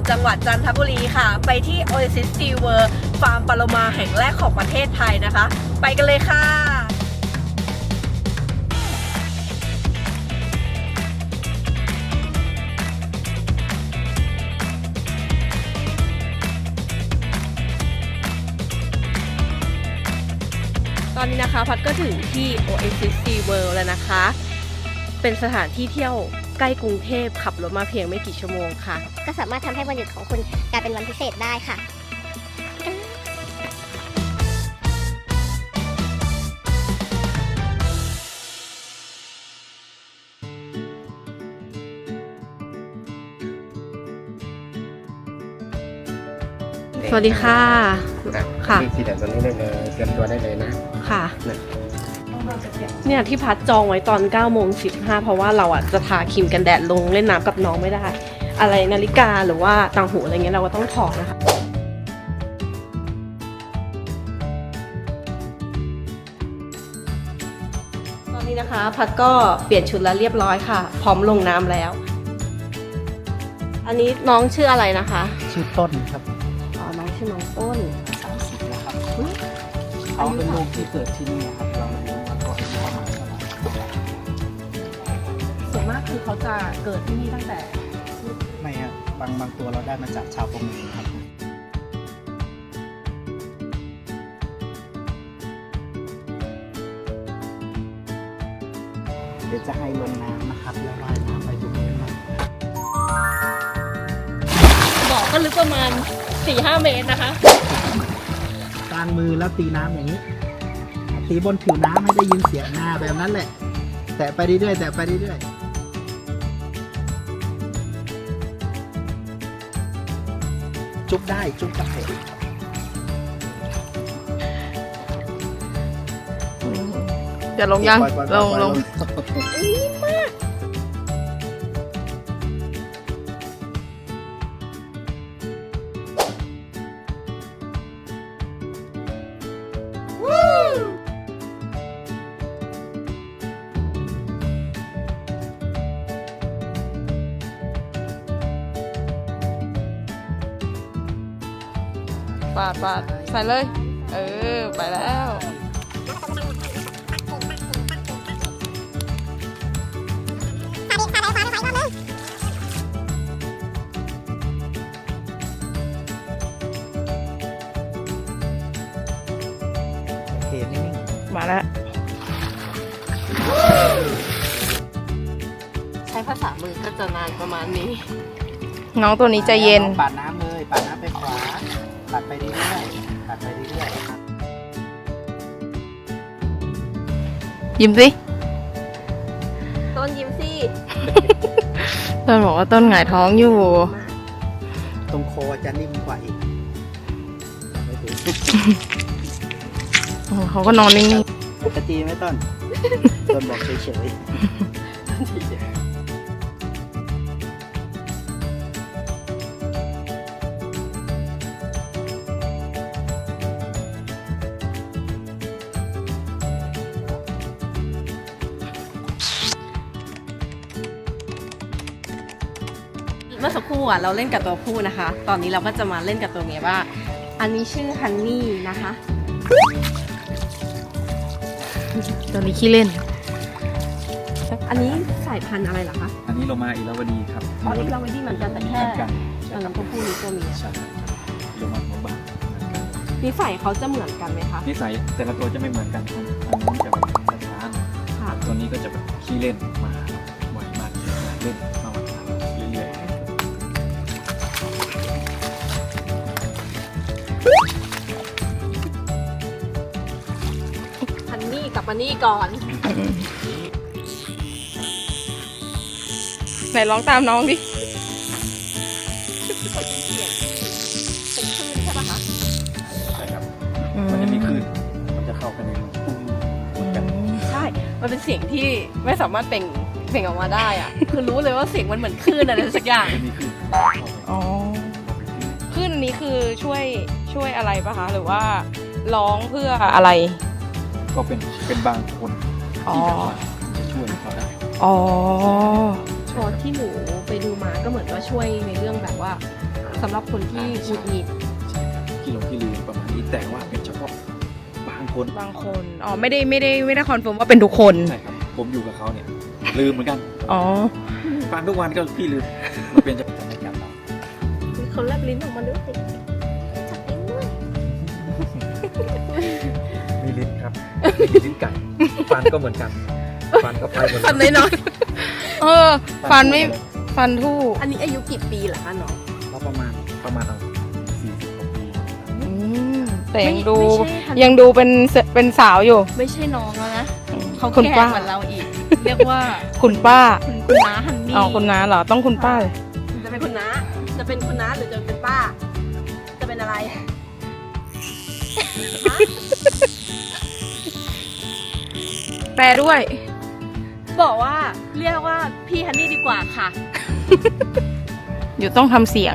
สู่จังหวัดจันทบุรีค่ะ ไปที่ Oasis Sea World ฟาร์มปลาโลมาแห่งแรกของประเทศไทยนะคะ ไปกันเลยค่ะ ตอนนี้นะคะพัดก็ถึงที่ Oasis Sea World แล้วนะคะ เป็นสถานที่เที่ยว ใกล้กรุงเทพขับรถมาเพียงไม่กี่ชั่วโมงค่ะ ก็สามารถทำให้วันหยุดของคุณกลายเป็นวันพิเศษได้ค่ะ สวัสดีค่ะ ค่ะ ที่สีแดงตัวนี้ได้เลยเตรียมตัวได้เลยนะค่ะ เนี่ยเนี่ยที่พัดจองไว้ตอน9โมง15เพราะว่าเราอะจะทาครีมกันแดดลงเล่นน้ำกับน้องไม่ได้ อะไรนาฬิกาหรือว่าต่างหูอะไรเงี้ยเราก็ต้องถอดนะคะตอนนี้นะคะพัดก็เปลี่ยนชุดแล้วเรียบร้อยค่ะ พร้อมลงน้ำแล้ว อันนี้น้องชื่ออะไรนะคะชื่อต้นครับอ๋อน้องชื่อน้องต้น สามสิบแล้วครับเขาเป็นลูกที่เกิดที่นี่ครับ คือเขาจะเกิดที่นี่ตั้งแต่ ไม่ครับบางบางตัวเราได้มาจากชาวประมงครับเดี๋ยวจะให้ลงน้ำนะครับ แล้วว่ายน้ำไปดูเลยนะบ่อก็ลึกประมาณ 4-5 เมตรนะคะ กลางมือแล้วตีน้ำอย่างนี้ ตีบนผิวน้ำให้ได้ยินเสียงหน้าแบบนั้นแหละ แตะไปเรื่อยๆแตะไปเรื่อยๆ จุ๊บได้จุ๊บได้จะลงยัง ปล่อยๆลงปอยๆลงปาดปาดใส่เลย เออ ไปแล้ว โอเคนิ่งมาแล้ว ใช้ภาษามือก็จะนานประมาณนี้ น้องตัวๆนี้ใจเย็น ปาดน้ำเลยปาดน้ำไปขวา ปาดไปเรื่อยๆปาดไปเรื่อยๆครับยิ้มสิต้นยิ้มสิต้นบอกว่าต้นหงายท้องอยู่ตรงโคจะนิ่มกว่าอีกไม่ถึงโอ้โหเขาก็นอนนิ่งปกติไหมต้น ต้นบอกเฉย เมื่อสักครู่อะเราเล่นกับตัวผู้นะคะ ตอนนี้เราก็จะมาเล่นกับตัวเมียว่า อันนี้ชื่อฮันนี่นะคะๆตัวนี้ขี้เล่น อันนี้สายพันธุ์อะไรเหรอคะอันนี้โลมาอิราวดีครับอ๋ออีลาวดีเหมือนกันแต่แค่เหมือนกันตอนนั้นตัวผู้นี้ตัวเมียใช่โลมาหัวบางเหมือนกันนิสัยเขาจะเหมือนกันไหมคะนิสัยแต่ละตัวจะไม่เหมือนกันครับอันนี้จะแบบช้าค่ะๆตัวนี้ก็จะแบบขี้เล่นมาบ่อยมากเล่น กับมันนี่ก่อนไหนร้องตามน้องดิเป็นคลื่นใช่ปะคะๆใช่ครับ มันจะมีคลื่น มันจะเข้ากันในรูเหมือนกันใช่ มันเป็นเสียงที่ไม่สามารถเปล่งเปล่งออกมาได้อะคือรู้เลยว่าเสียงมันเหมือนคลื่นอะไรสักอย่างจะมีคลื่นเข้าไปอ๋อเข้าไปคลื่นขึ้นอันนี้คือช่วยช่วยอะไรปะคะ หรือว่าร้องเพื่ออะไร ก็เป็นเป็นบางคนอ๋อที่แบบว่าจะช่วยเขาได้อ๋อพอที่หนูไปดูมาก็เหมือนว่าช่วยในเรื่องแบบว่าสำหรับคนที่หงุดหงิดที่หลงที่ลืมประมาณนี้แต่ว่าเป็นเฉพาะบางคนบางคนอ๋อไม่ได้ไม่ได้ไม่ได้คอนเฟิร์มว่าเป็นทุกคนใช่ครับผมอยู่กับเขาเนี่ย ลืมเหมือนกันอ๋อฟังทุกวันก็พี่ลืมมันเป็นเฉพาะในการเราเขาแลบลิ้นออกมาด้วย ลิ้นไก่ฟันก็เหมือนกัน ฟันก็ไปหมือนฟักันนน้อยเออ ฟันไม่ฟันทู่อันนี้อายุกี่ปีเหรอคะน้องเราประมาณประมาณเอาสี่สิบกว่าปีอืมแต่ยังดู ไม่ใช่ฮันยังดูเป็นเสเป็นสาวอยู่ ไม่ใช่น้องแล้วนะเขาคุณแก่ป้า กว่าเราอีก เรียกว่าคุณป้าคุณคุณน้าฮันนี่อ๋อคุณน้าเหรอต้องคุณป้าเลยจะเป็นคุณน้าจะเป็นคุณน้าหรือจะเป็นป้า จะเป็นอะไร แปลด้วย บอกว่าเรียกว่าพี่ฮันนี่ดีกว่าค่ะ อยู่ต้องทำเสียง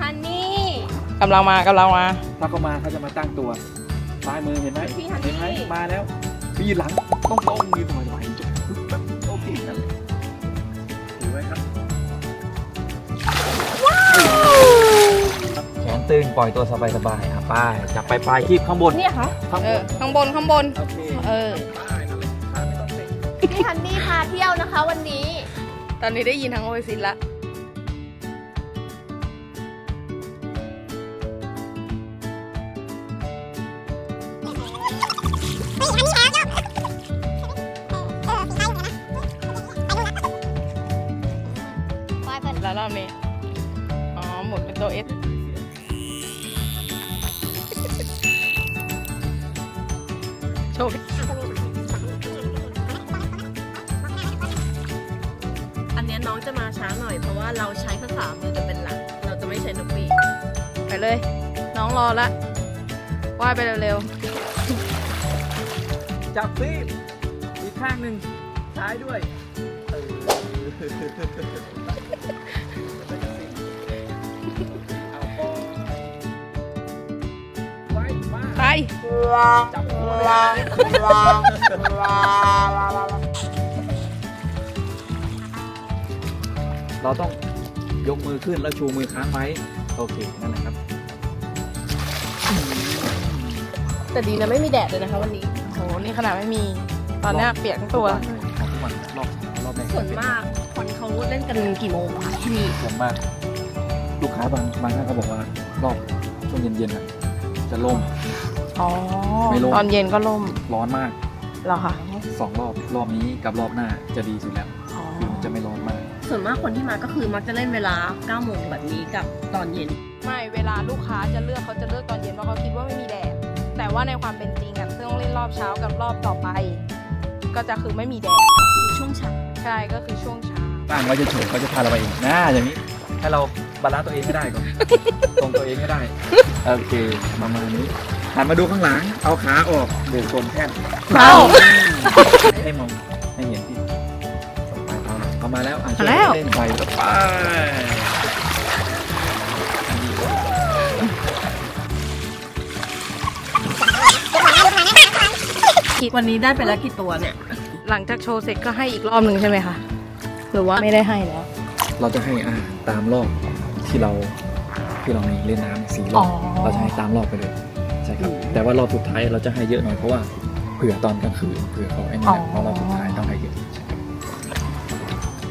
ฮันนี่กำลังมากำลังมา ถ้าเขามาเขาจะมาตั้งตัวซ้ายมือเห็นไหมพี่ฮันนี่เห็นไหมมาแล้วพี่ยืนหลังต้องตรงยืนสบายสบายจบ ตึงปล่อยตัวสบายสบายๆอะป้ายจับไปปลายคีบข้างบน เนี่ยคะข้างเอบอนข้างบนข้างบนโอเคเออป้ายนั่นแหละขาไม่ต้องเตะพี่ฮันนี่พาเที่ยวนะคะวันนี้ ตอนนี้ได้ยินทั้งโอซินละปล่อยเพิ่นแล้วรอบนี้ อ๋อ หมุนเป็นตัวเอส ชว์อันเนี้ยน้องจะมาช้าหน่อยเพราะว่าเราใช้ภาษามือจะเป็นหลัก เราจะไม่ใช้นกปีกไปเลย น้องรอละว่ายไปเร็วจับซีบอีกข้างหนึ่งซ้ายด้วยเออเอาปอไว้มาๆไป จับหัว เลยเราต้องยกมือขึ้นแล้วชูมือค้างไว้ โอเค นั่นแหละครับ แต่ดีนะไม่มีแดดเลยนะคะวันนี้โหนี่ขนาดไม่มีตอนเนี้ยเปียกทั้งตัว ทุกวันรอบเช้ารอบแรกส่วนมากคนเขาเล่นกันกี่โมงคะที่นี่ส่วนมาก ลูกค้าบางบางท่านเขาบอกว่ารอบช่วงเย็นๆน่ะจะล่ม อ๋อ ไม่ล่ม ตอนเย็นก็ล่มร้อนมากเหรอคะสองรอบรอบนี้กับรอบหน้าจะดีสุดแล้วอ๋อคือมันจะไม่ร้อนมาก ส่วนมากคนที่มาก็คือมักจะเล่นเวลา9โมงแบบนี้กับตอนเย็น ไม่เวลาลูกค้าจะเลือกเขาจะเลือกตอนเย็นเพราะเขาคิดว่าไม่มีแดดแต่ว่าในความเป็นจริงอะต้องเล่นรอบเช้ากับรอบต่อไป ก็จะคือไม่มีแดดช่วงเช้าใช่ก็คือช่วงเช้าตั้งไว้เฉยๆเขาจะพาเราไปเองนะอย่างนี้ให้เราบาลานซ์ตัวเองให้ได้ก่อน ตรงตัวเองให้ได้ โอเคประมาณนี้ หันมาดูข้างหลัง เอาขาออกเดี๋ยวชนแท่นเอ้า ให้มองให้เห็นที่สองปลายเท้าหน่อยเอามาแล้วอะมาแล้วเล่นไปแล้วไปวันนี้ได้ไปแล้วกี่ตัวเนี่ย หลังจากโชว์เสร็จก็ให้อีกรอบหนึ่งใช่ไหมคะ หรือว่าไม่ได้ให้แล้ว เราจะให้อาหารตามรอบที่เราที่เรามีเล่นน้ำสี่รอบอ๋อ เราจะให้ตามรอบไปเลยใช่ครับ แต่ว่ารอบสุดท้ายเราจะให้เยอะหน่อยเพราะว่าเผื่อตอนกลางคืนเผื่อเขาไอ้นี่แหละเพราะรอบสุดท้ายต้องให้เยอะใช่ครับ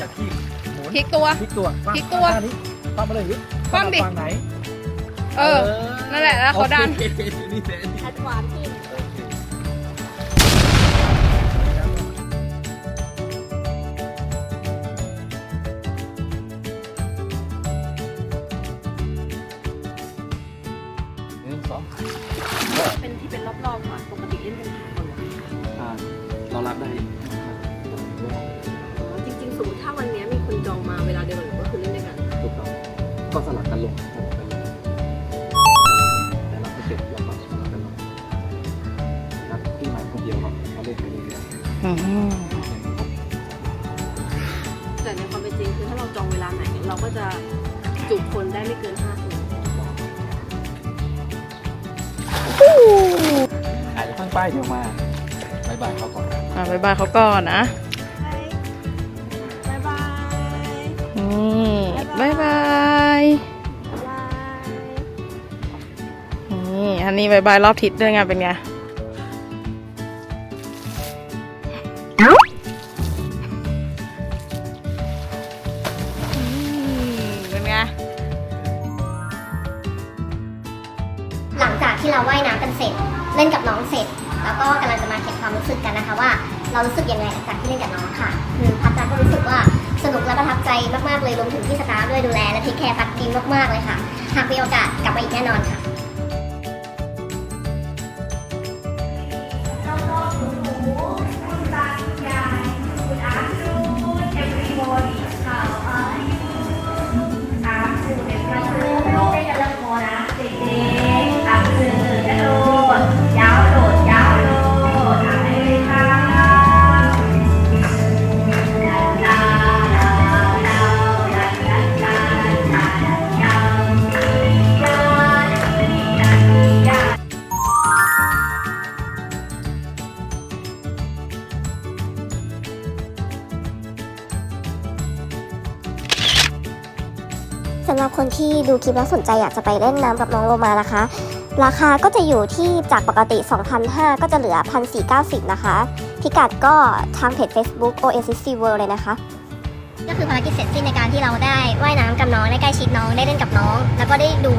จากที่หมุนพลิกตัว พลิกตัวพลิกตัวข้างนี้คว่ำมาเลยหรือคว่ำดิ ฝั่งไหนเออ นั่นแหละแล้วเขาดัน โอเคนี่แหละ แอดวานซ์ขึ้น อยอืมแต่ในความเป็นจริงคือถ้าเราจองเวลาไหน เราก็จะจุคนได้ไม่เกินห้าคนๆอาจจะข้างป้ายเดียวมาบายบายเขาก่อนอะบายบายเขาก่อนนะบ๊ายบายนี่บายบายนี่อันนี้บายบายรอบทิศด้วยไงเป็นไง เล่นกับน้องเสร็จ แล้วก็กำลังจะมาเก็นความรู้สึกกันนะคะว่า เรารู้สึกยังไงหลังจากที่เล่นกับน้องค่ะคือพัดจันก็รู้สึกว่าสนุกและประทับใจมากๆเลยรวมถึงที่สตาฟด้วยดูแลและเทคแคร์พัดดีมากๆเลยค่ะ หากมีโอกาสกลับมาอีกแน่นอนค่ะ สำหรับคนที่ดูคลิปแล้วสนใจอยากจะไปเล่นน้ำกับน้องโลมานะคะ ราคาก็จะอยู่ที่จากปกติ 2,500 ก็จะเหลือ 1,490 นะคะ พิกัดก็ทางเพจ Facebook Oasis Sea World เลยนะคะ ก็คือภารกิจเสร็จสิ้นในการที่เราได้ว่ายน้ำกับน้องได้ใกล้ชิดน้องได้เล่นกับน้อง แล้วก็ได้ดู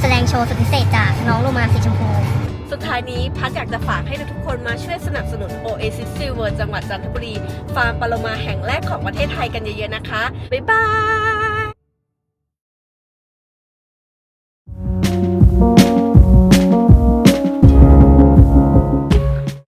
แสดงโชว์สุดพิเศษจากน้องโลมาสีชมพูสุดท้ายนี้พัดอยากจะฝากให้ทุกคนมาช่วยสนับสนุน Oasis Silver จังหวัดจันทบุรี ฟาร์มปลาโลมาแห่งแรกของประเทศไทยกันเยอะๆนะคะ บ๊ายบาย